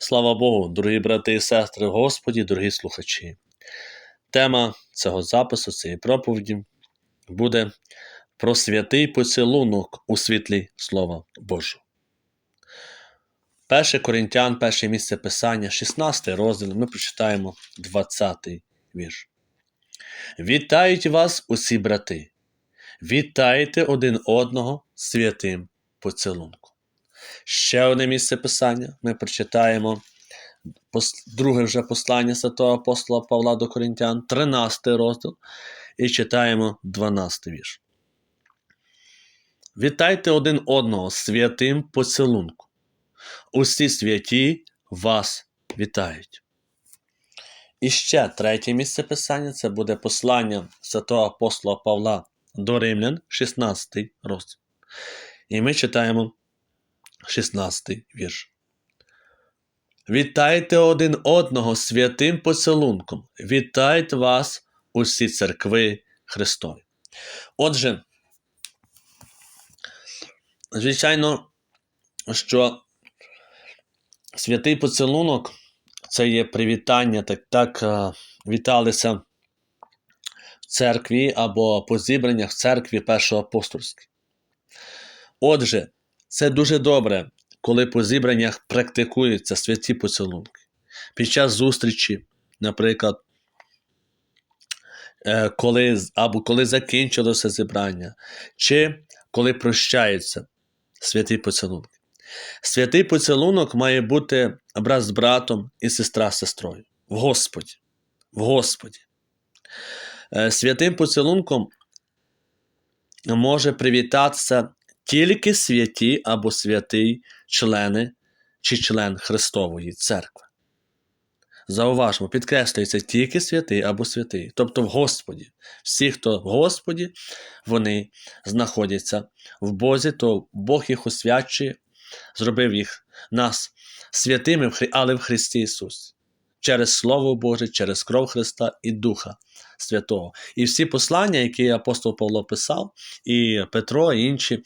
Слава Богу, дорогі брати і сестри, Господі, дорогі слухачі. Тема цього запису, цієї проповіді буде про святий поцілунок у світлі Слова Божого. 1 Коринтян, перше місце Писання, 16 розділ, ми прочитаємо 20 вірш. Вітають вас усі брати, вітайте один одного святим поцілунком. Ще одне місце Писання ми прочитаємо друге вже послання святого апостола Павла до Коринтян, 13 розділ, і читаємо 12 вірш. Вітайте один одного святим поцілунком. Усі святі вас вітають. І ще третє місце Писання це буде послання святого апостола Павла до Римлян, 16 розділ. І ми читаємо 16 вірш. Вітайте один одного святим поцілунком. Вітають вас усі церкви Христові. Отже, звичайно, що святий поцілунок це є привітання, так так віталися в церкві або по зібраннях в церкві першоапостольській. Отже, це дуже добре, коли по зібраннях практикуються святі поцілунки. Під час зустрічі, наприклад, е, коли, або коли закінчилося зібрання, чи коли прощаються святі поцілунки. Святий поцілунок має бути брат з братом і сестра з сестрою. В Господі. В Господі. Е, святим поцілунком може привітатися тільки святі або святий члени чи член Христової церкви. Зауважмо, підкреслюється тільки святий або святий, тобто в Господі. Всі, хто в Господі, вони знаходяться в Бозі, то Бог їх освячує, зробив їх нас святими, але в Христі Ісусі. Через Слово Боже, через кров Христа і Духа Святого. І всі послання, які апостол Павло писав, і Петро, і інші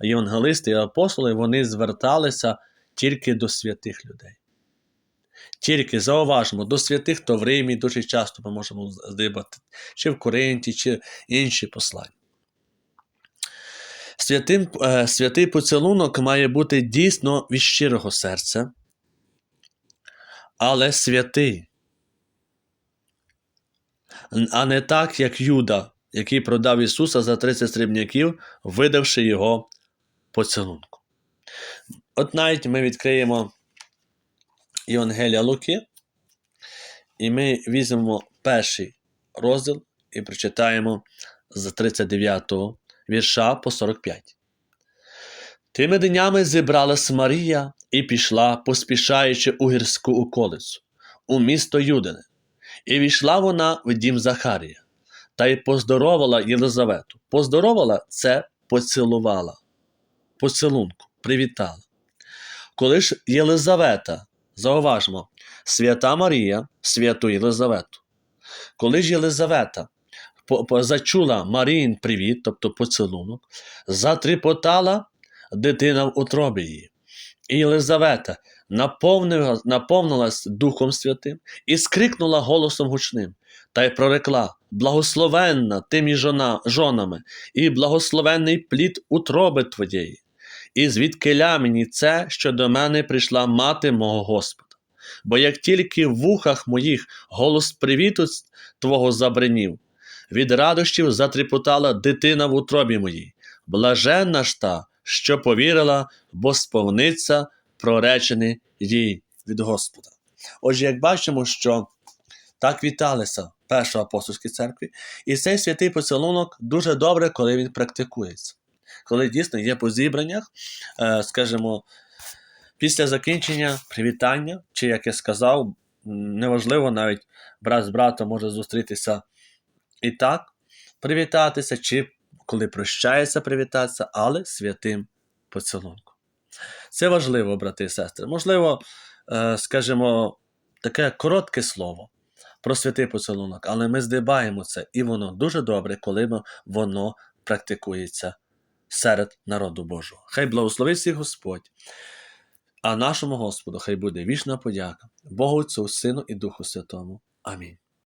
євангелисти і апостоли, вони зверталися тільки до святих людей. Тільки зауважимо, до святих, то в Римі дуже часто ми можемо здибати, чи в Коринті, чи інші послання. Святим, е, Святий поцілунок має бути дійсно від щирого серця, але святий, а не так, як Юда, який продав Ісуса за 30 срібняків, видавши Його поцілунку. От навіть ми відкриємо Євангелія Луки, і ми візьмемо перший розділ і прочитаємо з 39 вірша по 45. Тими днями зібралась Марія і пішла, поспішаючи у гірську околицю, у місто Юдине, і війшла вона в дім Захарія, та й поздоровала Єлизавету. Поздоровала це поцілувала, поцілунку, привітала. Коли ж Єлизавета, зауважмо, свята Марія, святу Єлизавету, коли ж Єлизавета зачула Маріїн привіт, тобто поцілунок, затріпотала дитина в утробі її. І Єлизавета наповнилась, Духом Святим і скрикнула голосом гучним та й прорекла: Благословенна тими жона, жонами, і благословенний плід утроби твоєї. І звідкиля мені це, що до мене прийшла мати мого Господа. Бо як тільки в вухах моїх голос привіту Твого забринів, від радощів затріпотала дитина в утробі моїй, блаженна ж та, що повірила, бо сповниться проречений їй від Господа. Отже, як бачимо, що так віталися Першої апостольській церкві, і цей святий поцілунок дуже добре, коли він практикується. Коли дійсно є по зібраннях, е, скажімо, після закінчення привітання, чи, як я сказав, неважливо, навіть брат з братом може зустрітися і так, привітатися, чи коли прощається, привітатися, але святим поцілунком. Це важливо, брати і сестри. Можливо, е, скажімо, таке коротке слово про святий поцілунок, але ми здибаємо це, і воно дуже добре, коли воно практикується серед народу Божого. Хай благословить всіх Господь. А нашому Господу хай буде вічна подяка, Богу Отцю, Сину і Духу Святому. Амінь.